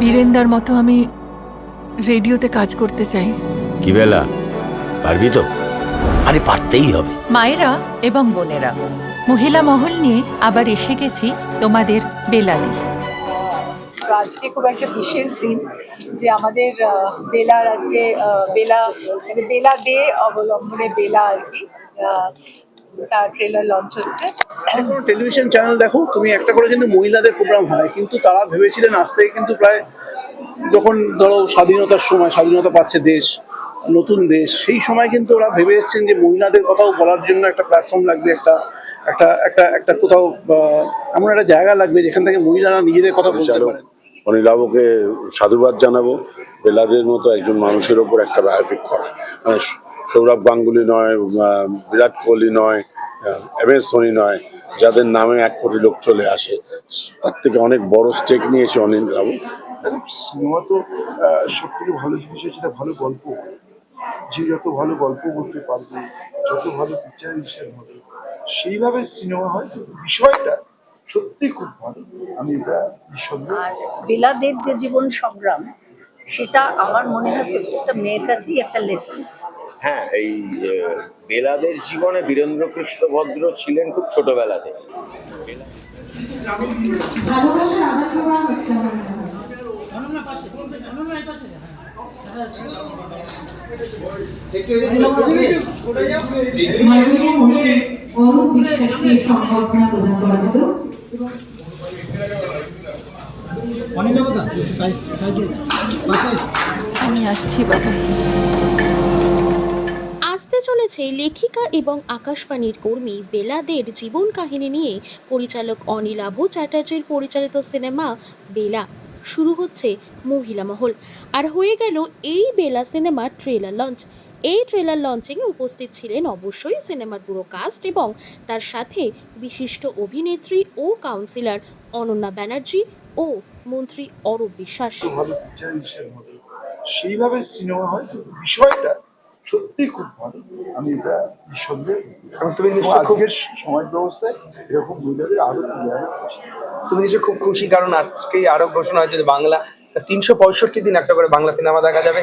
বীরেন্দার মতো আমি রেডিওতে কাজ করতে চাই। কি বেলা? পারবি তো? আরে পারতেই হবে। মায়েরা এবং বোনেরা মহিলা মহল নিয়ে আবার এসে গেছি তোমাদের বেলাদি। আজকে খুব একটা বিশেষ দিন যে আমাদের বেলার আজকে বেলা মানে বেলা ডে অবলম্বনে বেলা আর কি। তার ট্রেলার লঞ্চ হচ্ছে। কোনো টেলিভিশন চ্যানেল দেখো তুমি একটা করে কিন্তু মহিলাদের প্রোগ্রাম হয় কিন্তু তারা ভেবেছিলেন আজ থেকে কিন্তু প্রায় যখন ধরো স্বাধীনতার সময় স্বাধীনতা পাচ্ছে দেশ নতুন দেশ সেই সময় কিন্তু ওরা ভেবে এসেছেন যে মহিলাদের কথাও বলার জন্য একটা প্ল্যাটফর্ম লাগবে একটা একটা একটা একটা কোথাও এমন একটা জায়গা লাগবে যেখান থেকে মহিলারা নিজেদের কথা বলতে পারেন। অনিলাভকে সাধুবাদ জানাব বেলাদের মতো একজন মানুষের ওপর একটা বায়োপিক করা। মানে সৌরভ গাঙ্গুলি নয় বিরাট কোহলি নয় এম এস ধোনি নয় যাদের নামে এক কোটি লোক চলে আসে। তার থেকে অনেক বড় স্টেক নিয়েছে অনিল বাবু। সিনেমা তো সব থেকে ভালো জিনিস হচ্ছে ভালো গল্প। যে যত ভালো গল্প বলতে পারবে যত ভালো পিকচারাইজেশন হবে সেইভাবে সিনেমা হয়। বিষয়টা সত্যি খুব ভালো। আমি এটা আর বেলাদের যে জীবন সংগ্রাম সেটা আমার মনে হয় প্রত্যেকটা মেয়ের কাছেই একটা লেসন হ্যাঁ এই বেলাদের জীবনে বীরেন্দ্র কৃষ্ণ ভদ্র ছিলেন খুব ছোটবেলা থেকে। আমি আসছি বাবা। আসতে লেখিকা এবং আকাশবাণীর কর্মী বেলাদের জীবন কাহিনী নিয়ে পরিচালক অনিলাভ চ্যাটার্জির পরিচালিত সিনেমা বেলা। শুরু হচ্ছে মহিলা মহল। আর হয়ে গেল এই বেলা সিনেমার ট্রেলার লঞ্চ। এই ট্রেলার লঞ্চিংয়ে উপস্থিত ছিলেন অবশ্যই সিনেমার পুরো কাস্ট এবং তার সাথে বিশিষ্ট অভিনেত্রী ও কাউন্সিলর অনন্যা ব্যানার্জি ও মন্ত্রী অরূপ বিশ্বাস। সেইভাবে সিনেমা হয় বিষয়টা সত্যি খুব ভালো। আমি এটা নিঃসন্দেহে তুমি আজকের সমাজ ব্যবস্থায় এরকম মহিলাদের আরও। তুমি নিশ্চয়ই খুব খুশি কারণ আজকেই আরও ঘোষণা হয়েছে যে বাংলা তিনশো পঁয়ষট্টি দিন একটা করে বাংলা সিনেমা দেখা যাবে।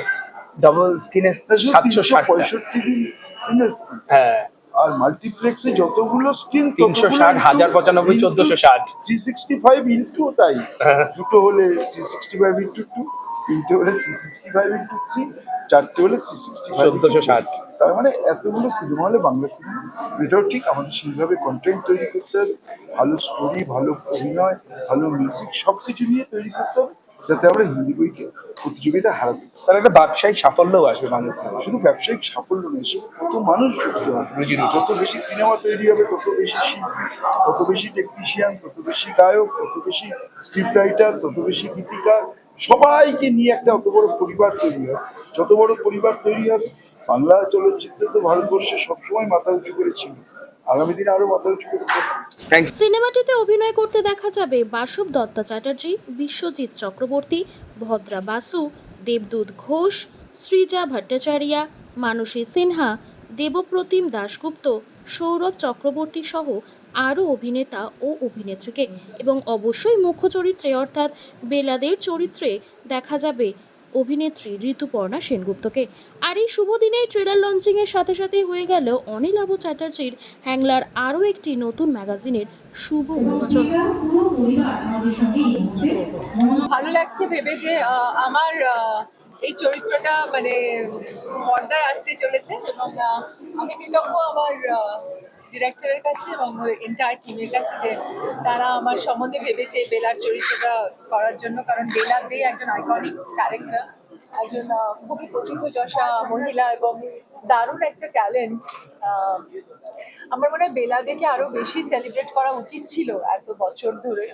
ডবল স্ক্রিনে সাতশো ষাট পঁয়ষট্টি দিন সিঙ্গেল স্ক্রিন হ্যাঁ। আর মাল্টিপ্লেক্সে যতগুলো screen 360, 1095, 1460 three sixty five into তাই। হ্যাঁ। দুটো হলে three sixty five into two তিনটে হলে three sixty five into three চারটে হলে থ্রি সিক্সটি চোদ্দোশো ষাট। তার মানে এতগুলো সিনেমা হলে বাংলা সিনেমা এটাও ঠিক আমাদের সেইভাবে কন্টেন্ট তৈরি করতে হবে। ভালো স্টোরি ভালো অভিনয় ভালো মিউজিক সব কিছু নিয়ে তৈরি করতে হবে যাতে আমরা হিন্দি বইকে প্রতিযোগিতা হারাতে। তার একটা ব্যবসায়িক সাফল্যও আসবে বাংলা সিনেমা শুধু ব্যবসায়িক সাফল্য নেই কত মানুষ যুক্ত হবে যত বেশি সিনেমা তৈরি হবে তত বেশি শিল্পী তত বেশি টেকনিশিয়ান তত বেশি গায়ক তত বেশি স্ক্রিপ্ট রাইটার তত বেশি গীতিকার সবাইকে নিয়ে একটা অত বড় পরিবার তৈরি হবে যত বড় পরিবার তৈরি হবে বাংলা চলচ্চিত্র তো ভারতবর্ষে সবসময় মাথা উঁচু করেছিল। আগামী দিনে আরও মাথা উঁচু করে সিনেমাটিতে অভিনয় করতে দেখা যাবে বাসব দত্তা চ্যাটার্জি বিশ্বজিৎ চক্রবর্তী ভদ্রা বাসু দেবদূত ঘোষ সৃজা ভট্টাচার্যা মানসী সিনহা দেবপ্রতিম দাশগুপ্ত, সৌরভ চক্রবর্তী সহ আরও অভিনেতা ও অভিনেত্রীকে এবং অবশ্যই মুখ্য চরিত্রে অর্থাৎ বেলাদের চরিত্রে দেখা যাবে অভিনেত্রী ঋতুপর্ণা সেনগুপ্তকে। আর এই শুভ দিনে ট্রেলার লঞ্চিংয়ের সাথে সাথে হয়ে গেল অনিল আবু চ্যাটার্জির হ্যাংলার আরও একটি নতুন ম্যাগাজিনের শুভ উন্মোচন। ভালো লাগছে ভেবে যে আমার এই চরিত্রটা মানে পর্দায় আসতে চলেছে এবং আমি কৃতজ্ঞ আমার ডিরেক্টরের কাছে এবং এন্টায়ার টিমের কাছে যে তারা আমার সম্বন্ধে ভেবেছে বেলার চরিত্রটা করার জন্য। কারণ বেলা দিয়ে একজন আইকনিক ক্যারেক্টার একজন খুবই প্রচুর যশা মহিলা এবং দারুণ একটা ট্যালেন্ট আমার মনে হয় বেলা দেখে আরও বেশি সেলিব্রেট করা উচিত ছিল এত বছর ধরে।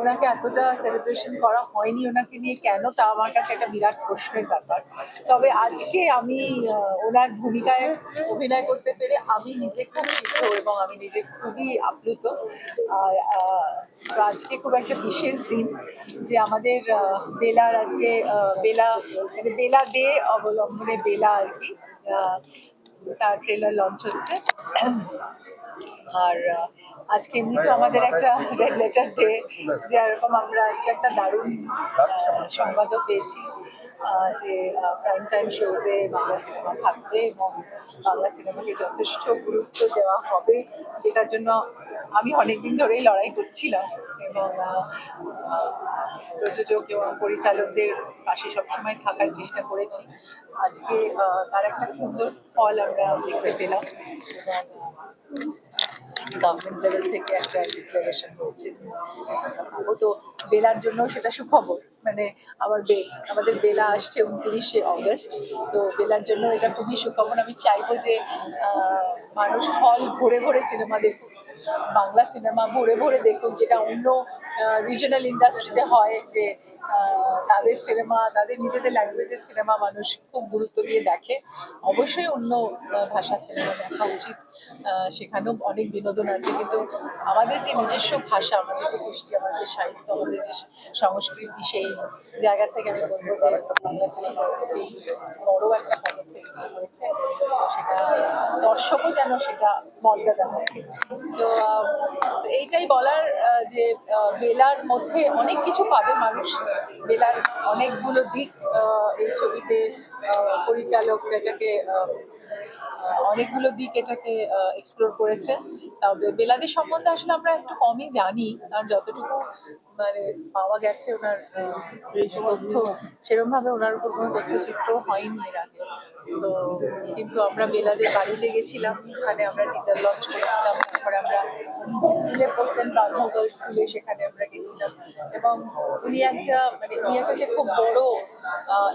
ওনাকে এতটা সেলিব্রেশন করা হয়নি, ওনাকে নিয়ে কেন তা আমার কাছে একটা বিরাট প্রশ্নের ব্যাপার। তবে আজকে আমি ওনার ভূমিকায় অভিনয় করতে পেরে আমি নিজে খুব শিখত এবং আমি নিজে খুবই আপ্লুত। আর আজকে খুব একটা বিশেষ দিন যে আমাদের বেলার আজকে বেলা মানে বেলা দে অবলম্বনে বেলা আর কি। তার ট্রেলার লঞ্চ হচ্ছে। আর আজকে এমনি তো আমাদের একটা রেড লেটার ডে যেরকম আমরা আজকে একটা দারুণ সংবাদও পেয়েছি। যে প্রাইম টাইম শোজে বাংলা সিনেমা থাকবে এবং বাংলা সিনেমাকে যথেষ্ট গুরুত্ব দেওয়া হবে যেটার জন্য আমি অনেকদিন ধরেই লড়াই করছিলাম এবং প্রযোজক এবং পরিচালকদের পাশে সবসময় থাকার চেষ্টা করেছি। আজকে তার একটা সুন্দর ফল আমরা দেখতে পেলাম এবং গভর্নমেন্ট লেভেল থেকে একটা ডিক্লারেশন হয়েছে যে তো বেলার জন্য সেটা সুখবর। মানে আমার বে, আমাদের বেলা আসছে উনত্রিশে অগস্ট, তো বেলার জন্য এটা খুবই সুখবর। আমি চাইব যে মানুষ হল ভরে ভরে সিনেমা দেখুক, বাংলা সিনেমা ভরে ভরে দেখুক, যেটা অন্য রিজনাল ইন্ডাস্ট্রিতে হয় যে তাদের সিনেমা তাদের নিজেদের ল্যাঙ্গুয়েজের সিনেমা মানুষ খুব গুরুত্ব দিয়ে দেখে। অবশ্যই অন্য ভাষার সিনেমা দেখা উচিত। সেখানেও অনেক বিনোদন আছে। কিন্তু আমাদের যে নিজস্ব ভাষা, আমাদের যে কৃষ্টি, আমাদের যে সাহিত্য, আমাদের যে সংস্কৃতি, সেই জায়গা থেকে আমি বলব যে, বাংলা সিনেমা বড় একটা সেটা দর্শকও যেন সেটা মর্যাদা দেয় তো এইটাই বলার যে বেলার মধ্যে অনেক কিছু পাবে মানুষ। বেলার অনেকগুলো দিক এই ছবিতে পরিচালক এটাকে অনেকগুলো দিক এটাকে এক্সপ্লোর করেছে। তবে বেলাদের সম্বন্ধে আসলে আমরা একটু কমই জানি, কারণ যতটুকু মানে পাওয়া গেছে ওনার তথ্য। সেরকম ভাবে ওনার উপর কোনো তথ্যচিত্র হয়নি এর আগে। তো কিন্তু আমরা বেলাদের বাড়িতে গেছিলাম ওখানে আমরা টিজার লঞ্চ করেছিলাম, তারপরে আমরা যে স্কুলে পড়তেন ব্রাহ্মণ স্কুলে সেখানে আমরা গেছিলাম। এবং উনি একটা মানে উনি একটা যে খুব বড়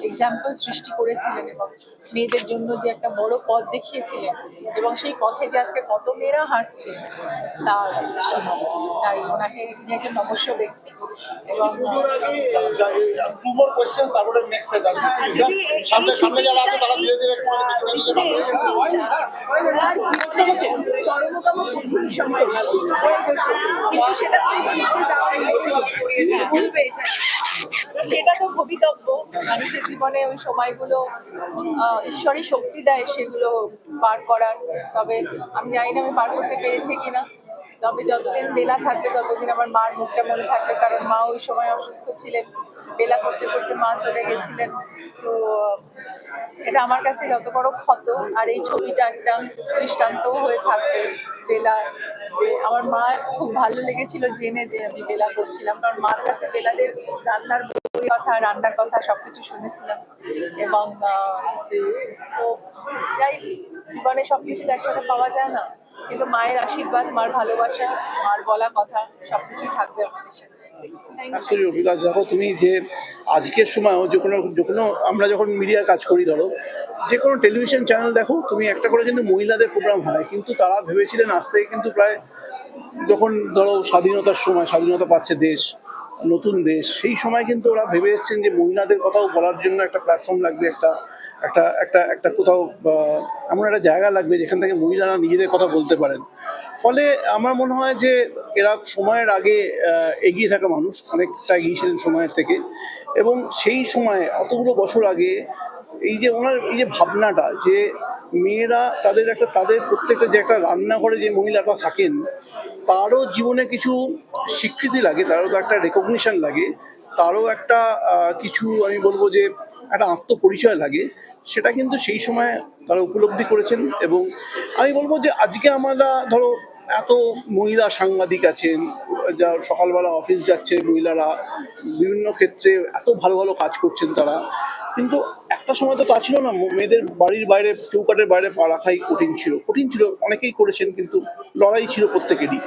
এক্সাম্পল সৃষ্টি করেছিলেন এবং মেয়েদের জন্য যে একটা বড় পথ দেখিয়েছিলেন এবং সেই পথে যে আজকে কত মেয়েরা হাঁটছে, তার। তাই ওনাকে, উনি একজন নমস্য ব্যক্তি। মোর কোশ্চেন তারপরে নেক্সট সেট আসবে সামনে সামনে যারা আছে তারা ধীরে ধীরে একটু মানে কিছুটা দিকে বাড়বে। ওনার জীবনে চরমতম কঠিন সময় কিন্তু সেটা তো সেটা ভবিতব্য মানুষের জীবনে ওই সময়গুলো আহ, ঈশ্বরই শক্তি দেয় সেগুলো পার করার তবে আমি জানি না আমি পার করতে পেরেছি কিনা তবে যতদিন বেলা থাকবে, ততদিন আমার মার মুখটা মনে থাকবে, কারণ মা ওই সময় অসুস্থ ছিলেন, বেলা করতে করতে মা চলে গেছিলেন। তো এটা আমার কাছে যত বড় ক্ষত, আর এই ছবিটা একটা দৃষ্টান্ত হয়ে থাকবে বেলার যে আমার মা খুব ভালো লেগেছিল জেনে যে আমি বেলা করছিলাম, কারণ মার কাছে বেলাদের রান্নার বই কথা, রান্নার কথা সবকিছু শুনেছিলাম। এবং তো যাই জীবনে সবকিছু একসাথে পাওয়া যায় না। কিন্তু মায়ের আশীর্বাদ, মার ভালোবাসা, মার বলা কথা, সবকিছুই থাকবে আমাদের সাথে। অ্যাকচুয়ালি দেখো, তুমি যে আজকের সময়ও যে কোনো যে কোনো, আমরা যখন মিডিয়ার কাজ করি, ধরো, যে কোনো টেলিভিশন চ্যানেল দেখো, তুমি একটা করে কিন্তু মহিলাদের প্রোগ্রাম হয়, কিন্তু তারা ভেবেছিলেন আজ থেকে কিন্তু প্রায় যখন ধরো স্বাধীনতার সময়, স্বাধীনতা পাচ্ছে দেশ নতুন দেশ, সেই সময় কিন্তু ওরা ভেবে এসছেন যে মহিলাদের কথাও বলার জন্য একটা প্ল্যাটফর্ম লাগবে, একটা একটা একটা একটা কোথাও এমন একটা জায়গা লাগবে যেখান থেকে মহিলারা নিজেদের কথা বলতে পারেন। ফলে আমার মনে হয় যে এরা সময়ের আগে এগিয়ে থাকা মানুষ, অনেকটা এগিয়ে ছিলেন সময়ের থেকে। এবং সেই সময়, অতগুলো বছর আগে, এই যে ওনার, এই যে ভাবনাটা যে মেয়েরা তাদের একটা, তাদের প্রত্যেকটা যে একটা রান্নাঘরে যে মহিলারা থাকেন তারও জীবনে কিছু স্বীকৃতি লাগে, তারও তো একটা রেকগনিশন লাগে, তারও একটা কিছু আমি বলব যে একটা আত্মপরিচয় লাগে, সেটা কিন্তু সেই সময় তারা উপলব্ধি করেছেন এবং আমি বলব যে আজকে আমরা ধরো এত মহিলা সাংবাদিক আছেন যা সকালবেলা অফিস যাচ্ছে, মহিলারা বিভিন্ন ক্ষেত্রে এত ভালো ভালো কাজ করছেন তারা। কিন্তু একটা সময় তো তা ছিল না, মেয়েদের বাড়ির বাইরে চৌকাটের বাইরে পা রাখাই কঠিন ছিল। কঠিন ছিল, অনেকেই করেছেন কিন্তু লড়াই ছিল প্রত্যেকেরই।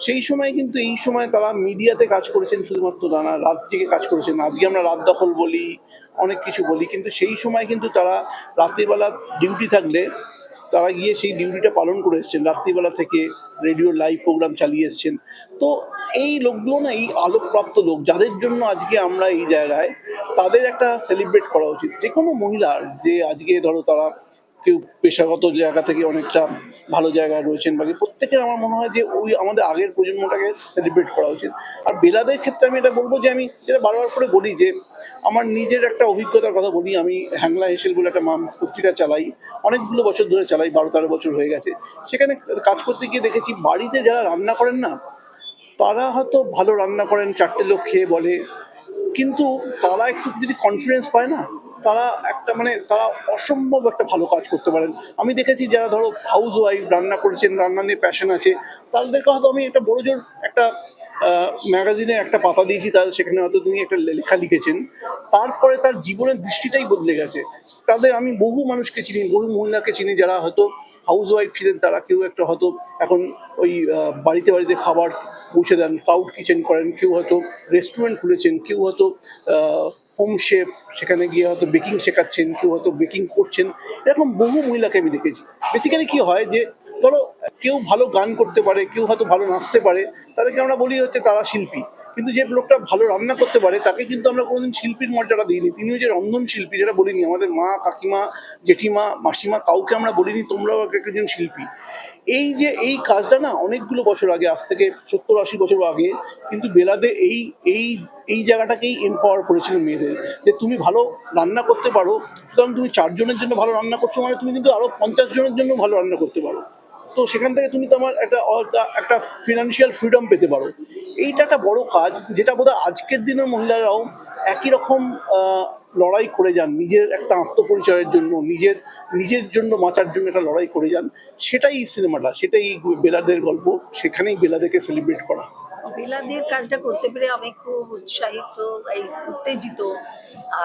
সেই সময় কিন্তু এই সময় তারা মিডিয়াতে কাজ করেছেন শুধুমাত্র না রাত থেকে কাজ করেছেন। আজকে আমরা রাত দখল বলি, অনেক কিছু বলি, কিন্তু সেই সময় কিন্তু তারা রাত্রিবেলা ডিউটি থাকলে তারা গিয়ে সেই ডিউটিটা পালন করে এসছেন। রাত্রিবেলা থেকে রেডিও লাইভ প্রোগ্রাম চালিয়ে এসছেন। তো এই লোকগুলো না, এই আলোকপ্রাপ্ত লোক, যাদের জন্য আজকে আমরা এই জায়গায়, তাদের একটা সেলিব্রেট করা উচিত। যে কোনো মহিলার যে আজকে ধরো তারা কেউ পেশাগত জায়গা থেকে অনেকটা ভালো জায়গায় রয়েছেন বাকি প্রত্যেকের আমার মনে হয় যে ওই আমাদের আগের প্রজন্মটাকে সেলিব্রেট করা উচিত। আর বেলাদের ক্ষেত্রে আমি এটা বলব যে আমি যেটা বারবার করে বলি যে, আমার নিজের একটা অভিজ্ঞতার কথা বলি, আমি হ্যাংলা হেসেল বলে একটা মাম পত্রিকা চালাই। অনেকগুলো বছর ধরে চালাই, বারো তেরো বছর হয়ে গেছে। সেখানে কাজ করতে গিয়ে দেখেছি, বাড়িতে যারা রান্না করেন না, তারা হয়তো ভালো রান্না করেন, চারটে লোক খেয়ে বলে। কিন্তু তারা একটু যদি কনফিডেন্স পায় না তারা একটা মানে তারা অসম্ভব একটা ভালো কাজ করতে পারেন। আমি দেখেছি যারা ধরো হাউস ওয়াইফ রান্না করেছেন, রান্না নিয়ে প্যাশন আছে, তাদেরকে হয়তো আমি একটা বড় জোর একটা ম্যাগাজিনে একটা পাতা দিয়েছি, তার সেখানে হয়তো তিনি একটা লেখা লিখেছেন। তারপরে তার জীবনের দৃষ্টিটাই বদলে গেছে। তাদের আমি বহু মানুষকে চিনি, বহু মহিলাকে চিনি যারা হয়তো হাউস ওয়াইফ ছিলেন, তারা কেউ একটা হয়তো এখন ওই বাড়িতে বাড়িতে খাবার পৌঁছে দেন ক্লাউড কিচেন করেন, কেউ হয়তো রেস্টুরেন্ট খুলেছেন, কেউ হয়তো হোম শেফ, সেখানে গিয়ে হয়তো বেকিং শেখাচ্ছেন, কেউ হয়তো বেকিং করছেন, এরকম বহু মহিলাকে আমি দেখেছি। বেসিক্যালি কি হয় যে, ধরো, কেউ ভালো গান করতে পারে, কেউ হয়তো ভালো নাচতে পারে, তাদেরকে আমরা বলি হচ্ছে তারা শিল্পী। কিন্তু যে লোকটা ভালো রান্না করতে পারে, তাকে কিন্তু আমরা কোনোদিন শিল্পীর মর্যাদা দিইনি। তিনি যে রন্ধন শিল্পী যেটা বলিনি, আমাদের মা, কাকিমা, জেঠিমা, মাসিমা, কাউকে আমরা বলিনি, তোমরাও এক একজন শিল্পী। এই যে এই কাজটা না অনেকগুলো বছর আগে, আজ থেকে সত্তর আশি বছর আগে, কিন্তু বেলাদে এই এই এই জায়গাটাকেই এম্পাওয়ার করেছিল মেয়েদের। যে তুমি ভালো রান্না করতে পারো, সুতরাং তুমি চারজনের জন্য ভালো রান্না করছ মানে তুমি কিন্তু আরও পঞ্চাশ জনের জন্য ভালো রান্না করতে পারো। তো সেখান থেকে তুমি তোমার একটা একটা ফিনান্সিয়াল ফ্রিডম পেতে পারো। এইটা একটা বড় কাজ, যেটা বোধহয় আজকের দিনের মহিলারাও একই রকম লড়াই করে যান। নিজের একটা আত্মপরিচয়ের জন্য, নিজের নিজের জন্য বাঁচার জন্য একটা লড়াই করে যান। সেটাই সিনেমাটা, সেটাই বেলাদের গল্প, সেখানেই বেলাদেরকে সেলিব্রেট করা। বেলাদের কাজটা করতে পেরে আমি খুব উৎসাহিত, এই উত্তেজিত।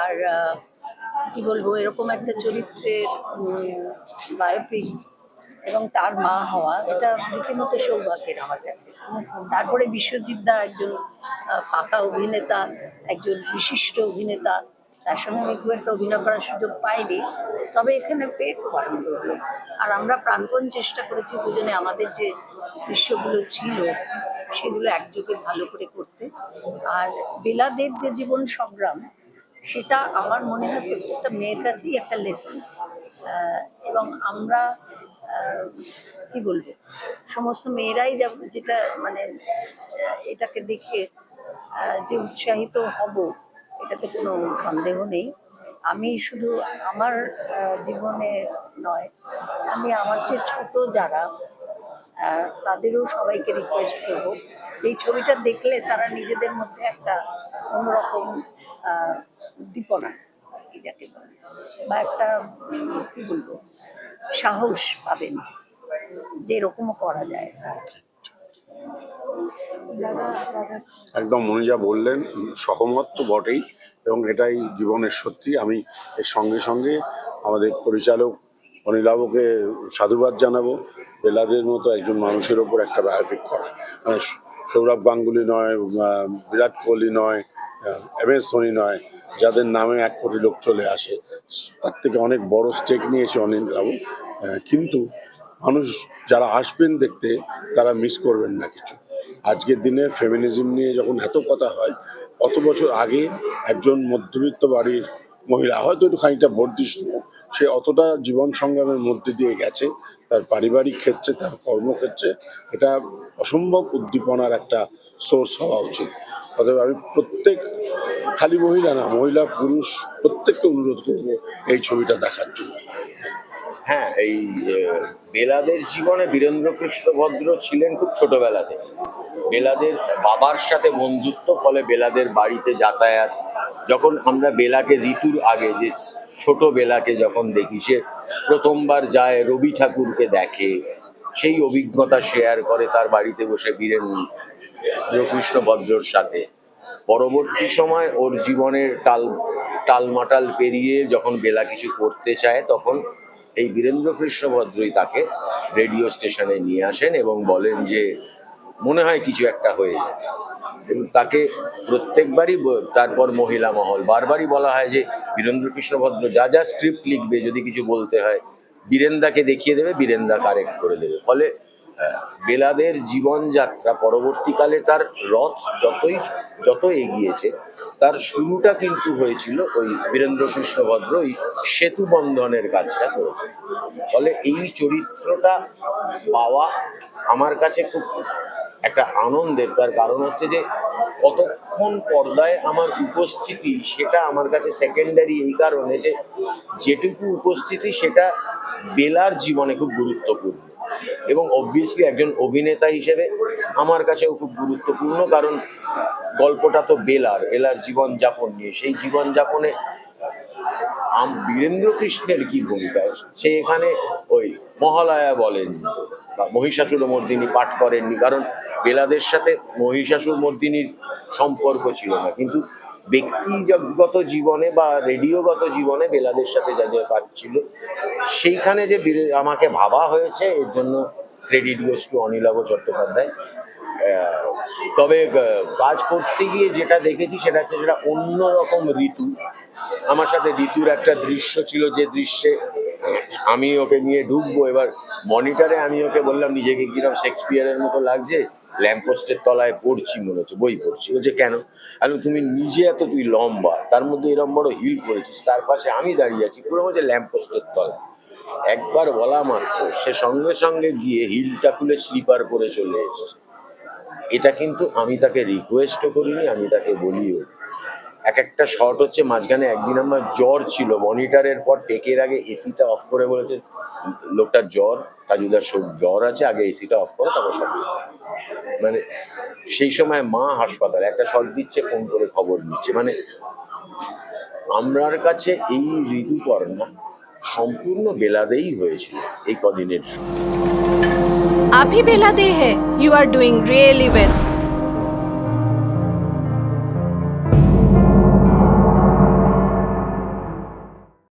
আর কি বলব, এরকম একটা চরিত্রের বায়োপিক এবং তার মা হওয়া, এটা রীতিমতো সৌভাগ্যের আমার কাছে। তারপরে বিশ্বজিৎ দা একজন পাকা অভিনেতা, একজন বিশিষ্ট অভিনেতা, তার সঙ্গে আমি খুব একটা অভিনয় করার সুযোগ পাইনি। তবে এখানে পেয়ে খুব আনন্দ হলো। আর আমরা প্রাণপণ চেষ্টা করেছি দুজনে আমাদের যে দৃশ্যগুলো ছিল, সেগুলো একযোগে ভালো করে করতে। আর বেলাদের যে জীবন সংগ্রাম, সেটা আমার মনে হয় প্রত্যেকটা মেয়ের কাছেই একটা লেসন এবং আমরা কি বলব? সমস্ত মেয়েরাই যেটা মানে এটাকে দেখে যে উৎসাহিত হব, এটাতে কোনো সন্দেহ নেই। আমি শুধু আমার জীবনে নয়, আমি আমার যে ছোট যারা তাদেরও সবাইকে রিকোয়েস্ট করব। এই ছবিটা দেখলে তারা নিজেদের মধ্যে একটা অন্যরকম উদ্দীপনা, কি যাকে বলে, বা একটা কি বলব? সাহস পাবেন। যে এরকমও করা যায়। একদম উনি যা বললেন, সহমত তো বটেই এবং এটাই জীবনের সত্যি। আমি এর সঙ্গে সঙ্গে আমাদের পরিচালক অনিলাবকে সাধুবাদ জানাব, বেলাদের মতো একজন মানুষের ওপর একটা বায়োপিক করা। মানে সৌরভ গাঙ্গুলি নয় বিরাট কোহলি নয় এম এস ধোনি নয় যাদের নামে এক কোটি লোক চলে আসে তার থেকে অনেক বড় স্টেক নিয়েছে অনিলবাবু আহ, কিন্তু মানুষ যারা আসবেন দেখতে তারা মিস করবেন না কিছু। আজকের দিনে ফেমিনিজম নিয়ে যখন এত কথা হয় অত বছর আগে একজন মধ্যবিত্ত বাড়ির মহিলা হয়তো একটু খানিকটা বর্ধিষ্ণু সে অতটা জীবন সংগ্রামের মধ্যে দিয়ে গেছে তার পারিবারিক ক্ষেত্রে তার কর্মক্ষেত্রে এটা অসম্ভব উদ্দীপনার একটা সোর্স হওয়া উচিত। অতএব আমি প্রত্যেক, খালি মহিলা না, মহিলা, পুরুষ, প্রত্যেককে অনুরোধ করব এই ছবিটা দেখার জন্য। হ্যাঁ এই বেলাদের জীবনে বীরেন্দ্র কৃষ্ণ ভদ্র ছিলেন খুব ছোটবেলা থেকে। বেলাদের বাবার সাথে বন্ধুত্ব, ফলে বেলাদের বাড়িতে যাতায়াত, যখন আমরা বেলাকে, ঋতুর আগে যে ছোট বেলাকে যখন দেখি, সে প্রথমবার যায়, রবি ঠাকুরকে দেখে, সেই অভিজ্ঞতা শেয়ার করে তার বাড়িতে বসে বীরেন্দ্র কৃষ্ণ ভদ্রর সাথে। পরবর্তী সময় ওর জীবনের টাল, টালমাটাল পেরিয়ে যখন বেলা কিছু করতে চায়, তখন এই বীরেন্দ্র কৃষ্ণ ভদ্রই তাকে রেডিও স্টেশনে নিয়ে আসেন এবং বলেন যে, মনে হয় কিছু একটা হয়ে যাবে এবং তাকে প্রত্যেকবারই তারপর মহিলা মহল বারবারই বলা হয় যে বীরেন্দ্র কৃষ্ণ ভদ্র যা যা স্ক্রিপ্ট লিখবে, যদি কিছু বলতে হয়, বীরেন্দাকে দেখিয়ে দেবে, বীরেন্দা কারেক্ট করে দেবে। ফলে বেলাদের জীবনযাত্রা পরবর্তীকালে তার রথ যতই যত এগিয়েছে, তার শুরুটা কিন্তু হয়েছিল ওই বীরেন্দ্র কৃষ্ণ ভদ্র ওই সেতু বন্ধনের কাজটা করেছে। ফলে এই চরিত্রটা পাওয়া আমার কাছে খুব একটা আনন্দের, তার কারণ হচ্ছে যে কতক্ষণ পর্দায় আমার উপস্থিতি সেটা আমার কাছে সেকেন্ডারি এই কারণে যে যেটুকু উপস্থিতি সেটা বেলার জীবনে খুব গুরুত্বপূর্ণ। এবং অবভিয়াসলি একজন অভিনেতা হিসেবে আমার কাছেও খুব গুরুত্বপূর্ণ, কারণ গল্পটা তো বেলার বেলার জীবনযাপন নিয়ে। সেই জীবনযাপনে বীরেন্দ্র কৃষ্ণের কি ভূমিকা? সে এখানে ওই মহালয়া বলেন, বা মহিষাসুর মর্দিনী পাঠ করেননি, কারণ বেলাদের সাথে মহিষাসুর মর্দিনীর সম্পর্ক ছিল না। কিন্তু ব্যক্তিগত জীবনে বা রেডিওগত জীবনে বেলাদের সাথে যা যা কাজ ছিল, সেইখানে যে আমাকে ভাবা হয়েছে, এর জন্য credit goes to Anilabha Chattopadhyay. তবে কাজ করতে গিয়ে যেটা দেখেছি সেটা হচ্ছে যেটা অন্যরকম ঋতু। আমার সাথে ঋতুর একটা দৃশ্য ছিল যে দৃশ্যে, আমি ওকে নিয়ে ঢুকবো, এবার মনিটরে আমি ওকে বললাম, নিজেকে কিরম শেক্সপিয়ারের মতো লাগছে? ল্যাম্পপোস্টের তলায় পড়ছি মনে হচ্ছে বই পড়ছি বলছে, কেন? আমি তুমি নিজে এত, তুই লম্বা। তার মধ্যে এরম বড় হিল পড়েছিস তার পাশে আমি দাঁড়িয়ে আছি, পুরো বলছে ল্যাম্পপোস্টের তলায়। একবার বলা মাত্র, সে সঙ্গে সঙ্গে গিয়ে হিলটা খুলে স্লিপার করে চলে এসেছে। এটা কিন্তু আমি তাকে রিকোয়েস্টও করিনি, আমি তাকে বলিও। এক একটা শর্ট হচ্ছে, মাঝখানে একদিন আমার জ্বর ছিল। মনিটরের পর টেকের আগে এসিটা অফ করে বলেছে, লোকটার জ্বর তাজুদার জ্বর আছে, আগে এসিটা অফ করো, তারপর সব। মানে সেই সময় মা হাসপাতাল একটা শখ দিচ্ছে, ফোন করে খবর নিচ্ছে। মানে আমরার কাছে এই ঋতুপর্ণা সম্পূর্ণ বেলাদেই হয়েছিল এই কদিনের সময় আভি বেলাদে হ্যাঁ you are doing really well